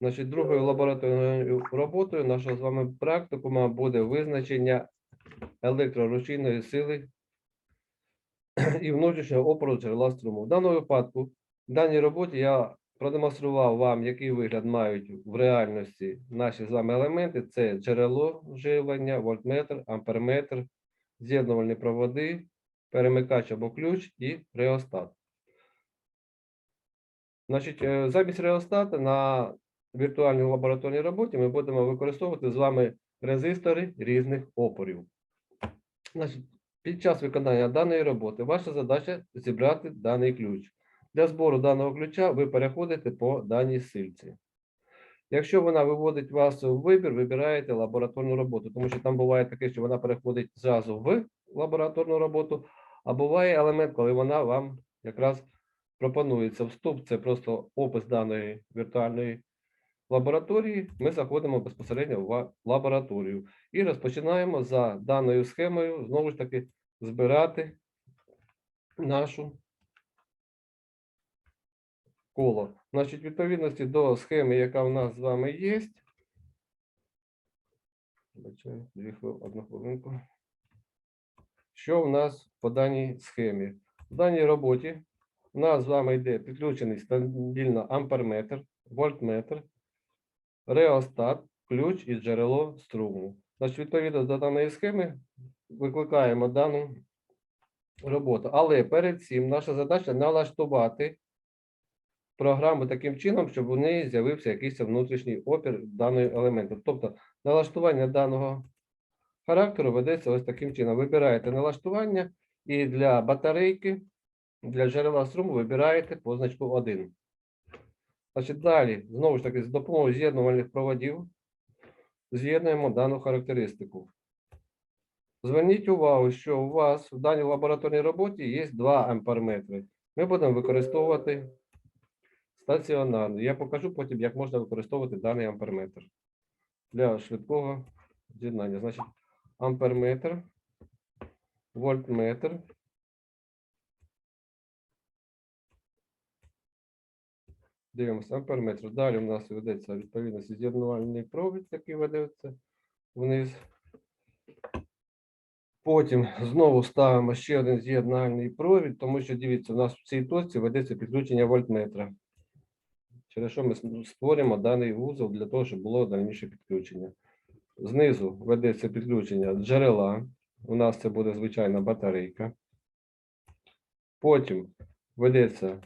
Значить, другою лабораторною роботою нашого з вами практикума буде визначення електрорушійної сили і внутрішнього опору джерела струму. В даному випадку, в даній роботі я продемонстрував вам, який вигляд мають в реальності наші з вами елементи. Це джерело живлення, вольтметр, амперметр, з'єднувальні проводи, перемикач або ключ і реостат. Значить, е, замість реостата на віртуальній лабораторній роботі ми будемо використовувати з вами резистори різних опорів. Під час виконання даної роботи ваша задача зібрати даний ключ. Для збору даного ключа ви переходите по даній сильці. Якщо вона виводить вас у вибір, вибираєте лабораторну роботу, тому що там буває таке, що вона переходить зразу в лабораторну роботу, а буває елемент, коли вона вам якраз пропонується. Вступ це просто опис даної віртуальної лабораторії. Ми заходимо безпосередньо в лабораторію і розпочинаємо за даною схемою знову ж таки збирати нашу коло. Значить, відповідності до схеми, яка в нас з вами є. Дві хвили- одну хвилинку. Що в нас по даній схемі? В даній роботі у нас з вами йде підключений стабільно амперметр, вольтметр, реостат, ключ і джерело струму. Значить, відповідно до даної схеми викликаємо дану роботу. Але перед цим наша задача налаштувати програму таким чином, щоб у неї з'явився якийсь внутрішній опір даної елементу. Тобто налаштування даного характеру ведеться ось таким чином. Вибираєте налаштування і для батарейки, для джерела струму вибираєте позначку 1. Значить, далі, знову ж таки, з допомогою з'єднувальних проводів з'єднуємо дану характеристику. Зверніть увагу, що у вас в даній лабораторній роботі є 2 амперметри. Ми будемо використовувати стаціонарний. Я покажу потім, як можна використовувати даний амперметр для швидкого з'єднання. Значить, амперметр, вольтметр. Дивимося, амперметр. Далі у нас ведеться відповідно з'єднувальний провід, який ведеться вниз. Потім знову ставимо ще один з'єднальний провід, тому що дивіться, у нас в цій точці ведеться підключення вольтметра. Через що ми с- створюємо даний вузол для того, щоб було дальніше підключення. Знизу ведеться підключення джерела. У нас це буде звичайна батарейка. Потім ведеться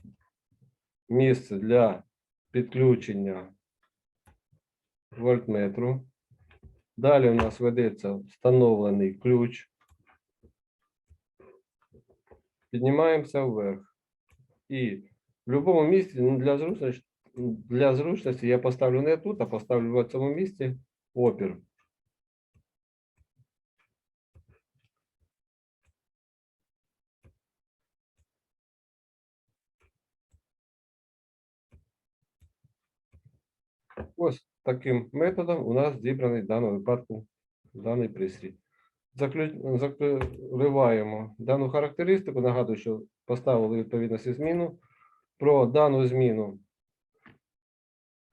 місце для підключення вольтметру. Далі у нас ведеться встановлений ключ. Піднімаємося вверх. І в будь-якому місці ну, для зручності, для зручності я поставлю не тут, а поставлю в цьому місці опір. Ось таким методом у нас зібраний в даному випадку даний пристрій. Закриваємо дану характеристику. Нагадую, що поставили відповідності зміну. Про дану зміну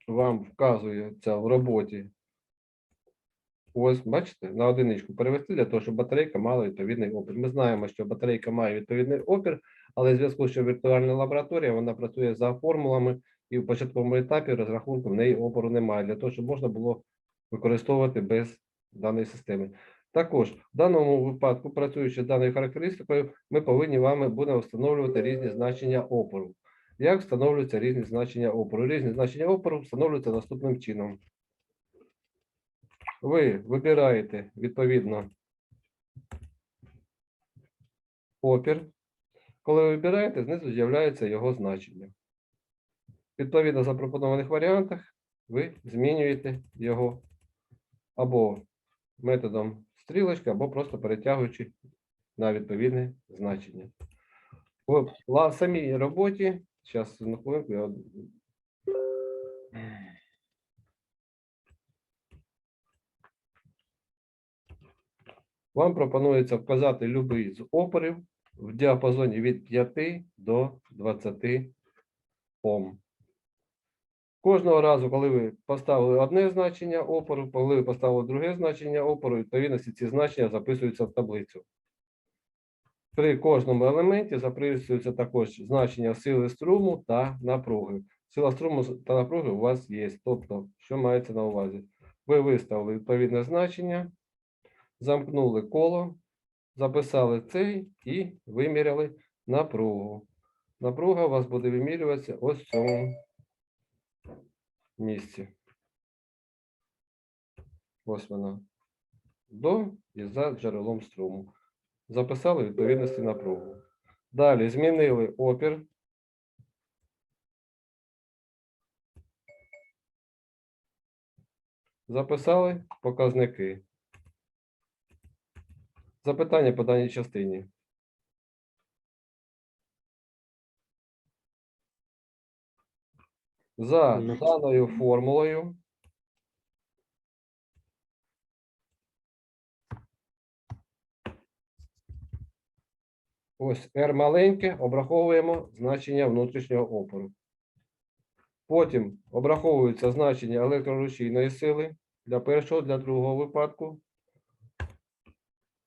вам вказується в роботі. Ось, бачите, на одиничку перевести для того, щоб батарейка мала відповідний опір. Ми знаємо, що батарейка має відповідний опір, але в зв'язку, що віртуальна лабораторія вона працює за формулами, і в початковому етапі розрахунку в неї опору немає, для того, щоб можна було використовувати без даної системи. Також в даному випадку, працюючи з даною характеристикою, ми повинні вами будемо встановлювати різні значення опору. Як встановлюються різні значення опору? Різні значення опору встановлюються наступним чином. Ви вибираєте відповідно опір. Коли ви вибираєте, знизу з'являється його значення. Відповідно запропонованих варіантах ви змінюєте його або методом стрілочки, або просто перетягуючи на відповідне значення. В самій роботі, зараз на хвилинку я. Вам пропонується вказати будь-який з опорів в діапазоні від 5 до 20 Ом. Кожного разу, коли ви поставили одне значення опору, коли ви поставили друге значення опору, відповідності ці значення записуються в таблицю. При кожному елементі записуються також значення сили струму та напруги. Сила струму та напруги у вас є. Тобто, що мається на увазі? Ви виставили відповідне значення, замкнули коло, записали цей і виміряли напругу. Напруга у вас буде вимірюватися ось в цьому місці. Ось вона. До і за джерелом струму. Записали відповідності напругу. Далі змінили опір. Записали показники. Запитання по даній частині. За даною формулою ось R маленьке, обраховуємо значення внутрішнього опору. Потім обраховується значення електрорушійної сили для першого, для другого випадку.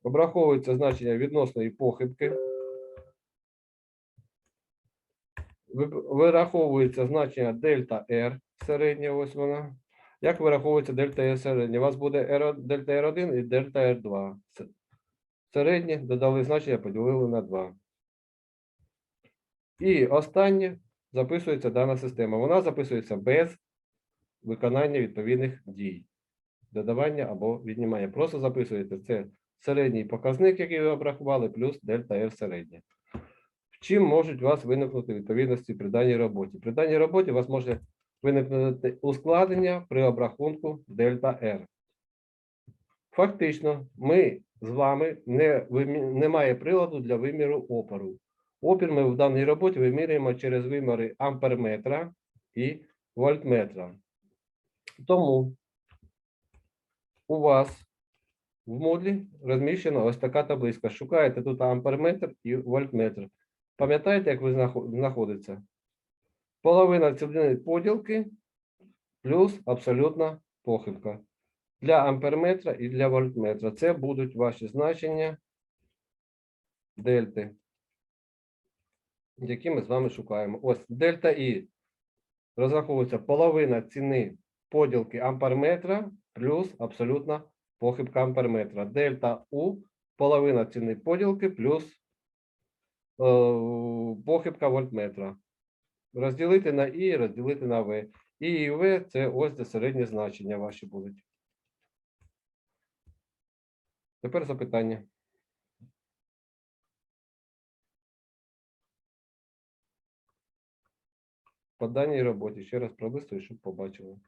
Обраховується значення відносної похибки. Вираховується значення дельта R середнє, ось вона. Як вираховується дельта R середнє? У вас буде R, дельта R1 і дельта R2. Це- Середнє додали значення, поділили на 2. І останнє записується дана система. Вона записується без виконання відповідних дій. Додавання або віднімання. Просто записуєте це середній показник, який ви обрахували, плюс дельта R середнє. Чим можуть вас виникнути відповідності при даній роботі? При даній роботі у вас може виникнути ускладнення при обрахунку дельта R. Фактично, ми з вами не, немає приладу для виміру опору. Опір ми в даній роботі вимірюємо через виміри амперметра і вольтметра. Тому у вас в модлі розміщена ось така таблиця. Шукаєте тут амперметр і вольтметр. Пам'ятаєте, як ви знаходиться? Половина цілини поділки плюс абсолютна похибка. Для амперметра і для вольтметра. Це будуть ваші значення дельти, які ми з вами шукаємо. Ось дельта І розраховується половина ціни поділки амперметра плюс абсолютна похибка амперметра. Дельта У половина ціни поділки плюс похибка вольтметра. Розділити на І, розділити на В. І і В це ось де середні значення ваші будуть. Тепер запитання. По даній роботі ще раз пролистую, щоб побачили.